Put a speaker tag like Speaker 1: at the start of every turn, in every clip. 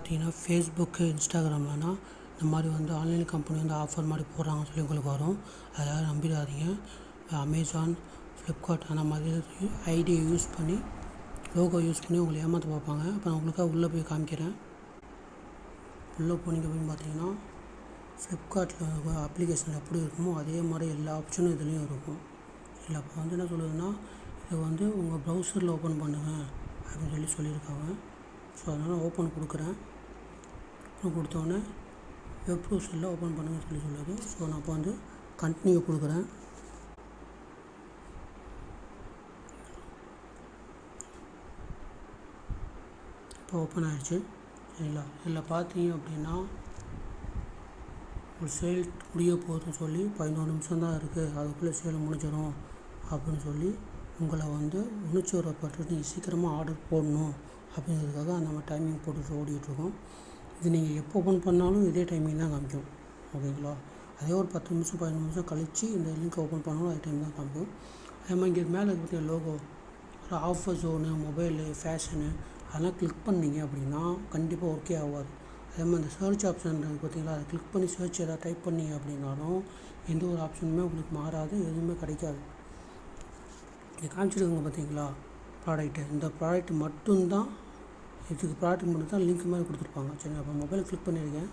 Speaker 1: பார்த்தீங்கன்னா ஃபேஸ்புக்கு இன்ஸ்டாகிராம்லனா இந்த மாதிரி வந்து ஆன்லைன் கம்பெனி வந்து ஆஃபர் மாதிரி போடுறாங்கன்னு சொல்லி உங்களுக்கு வரும். அதை யாரும் நம்பிடாதீங்க. அமேசான் ஃப்ளிப்கார்ட் அந்த மாதிரி ஐடியை யூஸ் பண்ணி லோகோ யூஸ் பண்ணி உங்களை ஏமாற்ற பார்ப்பாங்க. இப்போ நான் உங்களுக்காக உள்ளே போய் காமிக்கிறேன். உள்ளே போனீங்க அப்படின்னு பார்த்தீங்கன்னா ஃப்ளிப்கார்ட்டில் அப்ளிகேஷன் எப்படி இருக்குமோ அதே மாதிரி எல்லா ஆப்ஷனும் இதுலேயும் இருக்கும். இல்லை அப்போ வந்து என்ன சொல்லுதுன்னா இதை வந்து உங்கள் ப்ரௌசரில் ஓப்பன் பண்ணுங்கள் அப்படின்னு சொல்லி சொல்லியிருக்காங்க. ஸோ அதனால் ஓப்பன் கொடுக்குறேன். ஓப்பன் கொடுத்தோன்னே வெப் ப்ரௌசரில் ஓப்பன் பண்ணுங்கன்னு சொல்லி சொல்லுது ஸோ நான் இப்போ வந்து கண்டினியூ கொடுக்குறேன். இப்போ ஓப்பன் ஆகிடுச்சு சரிங்களா? இதில் பார்த்தீங்க அப்படின்னா ஒரு சேல் முடிய போகுதுன்னு சொல்லி பதினோரு நிமிஷம் தான் இருக்குது அதுக்குள்ளே சேல் முடிஞ்சிடும் அப்படின்னு சொல்லி உங்களை வந்து உணர்ச்சிவரப்பட்டு நீங்கள் சீக்கிரமாக ஆர்டர் போடணும் அப்படிங்கிறதுக்காக நம்ம டைமிங் போட்டுட்டு ஓடிட்டுருக்கோம் இது நீங்கள் எப்போ ஓப்பன் பண்ணாலும் இதே டைமிங் தான் காமிக்கும். ஓகேங்களா அதே ஒரு பத்து நிமிஷம் பதினஞ்சு நிமிஷம் கழித்து இந்த லிங்க் ஓப்பன் பண்ணாலும் அதே டைம் தான் காமிக்கும். அதே மாதிரி இங்கே மேலே இருக்கிற லோகோ ஒரு ஆஃபர் ஜோனு மொபைலு ஃபேஷனு அதெல்லாம் கிளிக் பண்ணீங்க அப்படின்னா கண்டிப்பாக ஒர்க்கே ஆகாது அதே மாதிரி இந்த சர்ச் ஆப்ஷன் இருக்குது பார்த்தீங்களா அதை கிளிக் பண்ணி சர்ச் எதாவது டைப் பண்ணீங்க அப்படின்னாலும் எந்த ஒரு ஆப்ஷனுமே உங்களுக்கு மாறாது எதுவுமே கிடைக்காது. இது காமிச்சிருக்கோங்க பார்த்தீங்களா ப்ராடக்ட்டு இந்த ப்ராடக்ட் மட்டும்தான் இதுக்கு ப்ராடக்ட் மட்டும் தான் லிங்க் மாதிரி கொடுத்துருப்பாங்க. சரி அப்போ மொபைலை கிளிக் பண்ணியிருக்கேன்.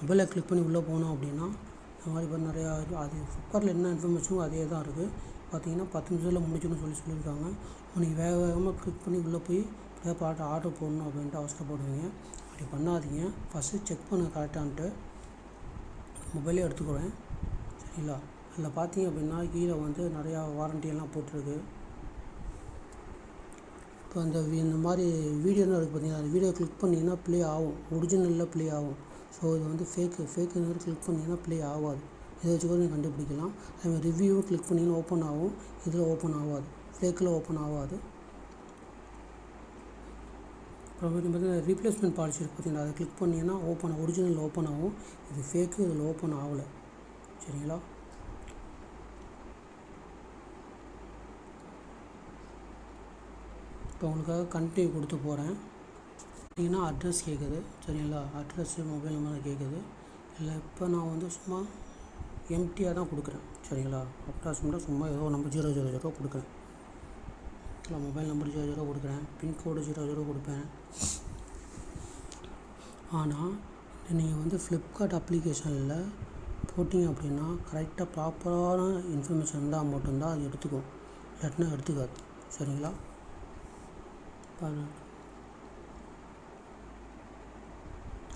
Speaker 1: மொபைலை கிளிக் பண்ணி உள்ளே போனோம் அப்படின்னா இந்த மாதிரி இப்போ நிறையா இது அது ஃப்ளிப்கார்ட்டில் என்ன இன்ஃபர்மேஷனோ அதே தான் இருக்குது பார்த்தீங்கன்னா பத்து நிமிஷத்தில் முடிச்சிடணும்னு சொல்லி சொல்லியிருக்காங்க. நீங்கள் வேக வேகமாக கிளிக் பண்ணி உள்ளே போய் ஏதாவது ப்ராடக்ட் ஆர்டர் போடணும் அப்படின்ட்டு அவசரப்படுவீங்க அப்படி பண்ணாதீங்க. ஃபஸ்ட்டு செக் பண்ண கரெக்டான்ட்டு மொபைலே எடுத்துக்கிறேன் சரிங்களா? அதில் பார்த்தீங்க அப்படின்னா கீழே வந்து நிறையா வாரண்டியெல்லாம் போட்டிருக்கு. இப்போ அந்த இந்த மாதிரி வீடியோலாம் இருக்குது பார்த்தீங்கன்னா அந்த வீடியோ கிளிக் பண்ணிங்கன்னா ப்ளே ஆகும். ஒரிஜினலில் ப்ளே ஆகும். ஸோ இது வந்து ஃபேக்கு ஃபேக்கு கிளிக் பண்ணிங்கன்னா ப்ளே ஆகாது. இதை வச்சு கூட நீங்கள் கண்டுபிடிக்கலாம். அதே மாதிரி ரிவ்யூவும் கிளிக் பண்ணிங்கன்னா ஓப்பன் ஆகும். இதில் ஓப்பன் ஆகாது. ஃபேக்கில் ஓப்பன் ஆகாது. அப்புறம் பார்த்தீங்கன்னா ரீப்ளேஸ்மெண்ட் பாலிசி இருக்குது பார்த்தீங்கன்னா அதை கிளிக் பண்ணிங்கன்னா ஓப்பன் ஒரிஜினல் ஓப்பன் ஆகும். இது ஃபேக்கு இதில் ஓப்பன் ஆகலை. சரிங்களா? இப்போ உங்களுக்காக கண்டினியூ கொடுத்து போகிறேன் பார்த்தீங்கன்னா அட்ரஸ் கேட்குது சரிங்களா? அட்ரஸ்ஸு மொபைல் நம்பர் கேட்குது இல்லை இப்போ நான் வந்து சும்மா எம்டியாக தான் கொடுக்குறேன். சரிங்களா? அப்ராக்சிமேட்டாக சும்மா ஏதோ நம்பர் ஜீரோ ஜீரோ ஜீரோ கொடுக்குறேன். இல்லை மொபைல் நம்பர் ஜீரோ ஜீரோ கொடுக்குறேன். பின்கோடு ஜீரோ ஜீரோ கொடுப்பேன். ஆனால் நீங்கள் வந்து ஃப்ளிப்கார்ட் அப்ளிகேஷனில் போட்டிங்க அப்படின்னா கரெக்டாக ப்ராப்பரான இன்ஃபர்மேஷன் இருந்தால் மட்டும்தான் அது எடுத்துக்கும். இல்லாட்டினா எடுத்துக்காது. சரிங்களா?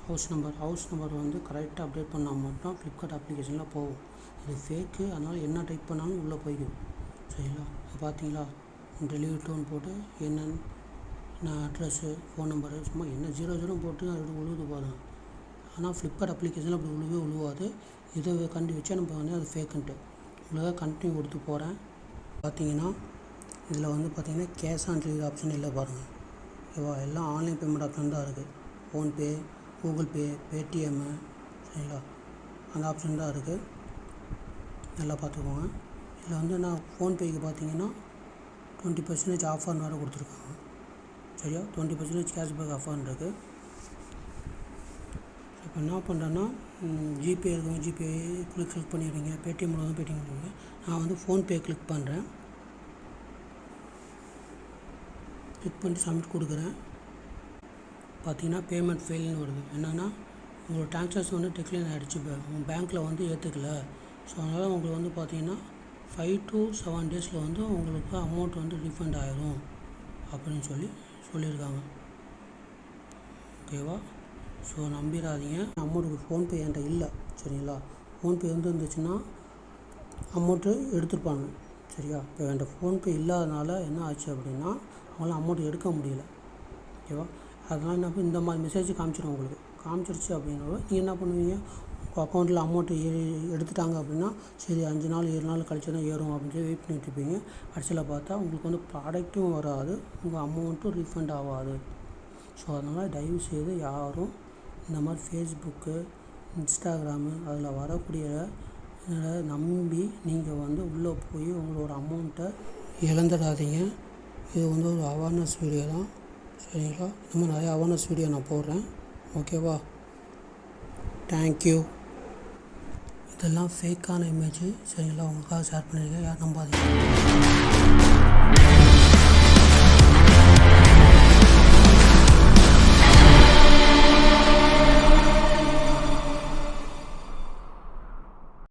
Speaker 1: ஹவுஸ் நம்பர் ஹவுஸ் நம்பர் வந்து கரெக்டாக அப்டேட் பண்ணால் மட்டும் ஃப்ளிப்கார்ட் அப்ளிகேஷனில் போகும். இது ஃபேக்கு அதனால் என்ன டைப் பண்ணாலும் உள்ளே போய்க்கும். சரிங்களா? பார்த்தீங்களா டெலிவரி டோன் போட்டு என்னென்னு நான் அட்ரஸ்ஸு ஃபோன் நம்பரு சும்மா என்ன ஜீரோ ஜீரோ போட்டு அது உழுவுது போதும் ஆனால் ஃப்ளிப்கார்ட் அப்ளிகேஷனில் அப்படி உழுவே உழுவாது. இதை கண்டு வச்சா நம்ம வந்து அது ஃபேக்குன்ட்டு உங்களுக்காக கண்டினியூ கொடுத்து போகிறேன் பார்த்தீங்கன்னா இதில் வந்து பார்த்தீங்கன்னா கேஷ் ஆன் டெலிவரி ஆப்ஷன் இல்லை பாருங்கள் ஓகேவா எல்லாம் ஆன்லைன் பேமெண்ட் ஆப்ஷன் தான் இருக்குது ஃபோன்பே கூகுள் பே பேடிஎம்மு சரிங்களா? அந்த ஆப்ஷன் தான் இருக்குது நல்லா பார்த்துக்கோங்க. இதில் வந்து நான் ஃபோன்பேக்கு பார்த்தீங்கன்னா டுவெண்ட்டி பர்சன்டேஜ் ஆஃபர்னு வேறு கொடுத்துருக்காங்க. சரியா? டுவெண்ட்டி பர்சன்டேஜ் கேஷ்பேக் ஆஃபர்னு இருக்குது இப்போ என்ன பண்ணுறேன்னா ஜிபே இருக்கும். ஜிபே கிளிக் கிளிக் பண்ணிடுறீங்க. பேடிஎம் மூலம் பேடிஎம் பண்ணுங்க நான் வந்து ஃபோன்பே கிளிக் பண்ணுறேன். கிளிக் பண்ணி சப்மிட் கொடுக்குறேன். பார்த்தீங்கன்னா பேமெண்ட் ஃபெயில்னு வருது. என்னென்னா உங்களோட ட்ரான்சாக்ஷன் வந்து டெக்லைன் ஆகிடுச்சு இப்போ உங்கள் பேங்க்கில் வந்து ஏற்றுக்கல ஸோ அதனால் உங்களுக்கு வந்து பார்த்தீங்கன்னா ஃபைவ் டு செவன் டேஸில் வந்து உங்களுக்கு அமௌண்ட் வந்து ரீஃபண்ட் ஆயிரும். அப்படின்னு சொல்லி சொல்லியிருக்காங்க. ஓகேவா? ஸோ நம்பிடாதீங்க அமௌண்ட்டுக்கு ஃபோன்பே என்கிட்ட இல்லை. சரிங்களா? ஃபோன்பே வந்து இருந்துச்சுன்னா அமௌண்ட்டு எடுத்துருப்பாங்க. சரியா? இப்போ என்கிட்ட ஃபோன்பே இல்லாதனால என்ன ஆச்சு அப்படின்னா அவங்களாம் அமௌண்ட் எடுக்க முடியல. ஓகேவா அதனால் என்ன இந்த மாதிரி மெசேஜ் காமிச்சிடும் உங்களுக்கு. காமிச்சிருச்சு அப்படின்னா நீங்கள் என்ன பண்ணுவீங்க? உங்கள் அக்கௌண்ட்டில் அமௌண்ட்டு ஏறி எடுத்துட்டாங்க அப்படின்னா சரி அஞ்சு நாள் ஏழு நாள் கழிச்சு தான் ஏறும் அப்படின்னு சொல்லி வெயிட் பண்ணிட்டு இருப்பீங்க. கடைசியில் பார்த்தா உங்களுக்கு வந்து ப்ராடக்ட்டும் வராது உங்கள் அமௌண்ட்டும் ரீஃபண்ட் ஆகாது. ஸோ அதனால் தயவு செய்து யாரும் இந்த மாதிரி ஃபேஸ்புக்கு இன்ஸ்டாகிராமு அதில் வரக்கூடிய நம்பி நீங்கள் வந்து உள்ளே போய் உங்களோட அமௌண்ட்டை இழந்துடாதீங்க. இது வந்து ஒரு அவேர்னஸ் வீடியோ தான். சரிங்களா? இந்த மாதிரி நிறையா அவேர்னஸ் வீடியோ நான் போடுறேன். ஓகேவா தேங்க்யூ இதெல்லாம் ஃபேக்கான இமேஜ் சரிங்களா? உங்களுக்காக ஷேர் பண்ணியிருக்கேன் யார் நம்பாதீங்க.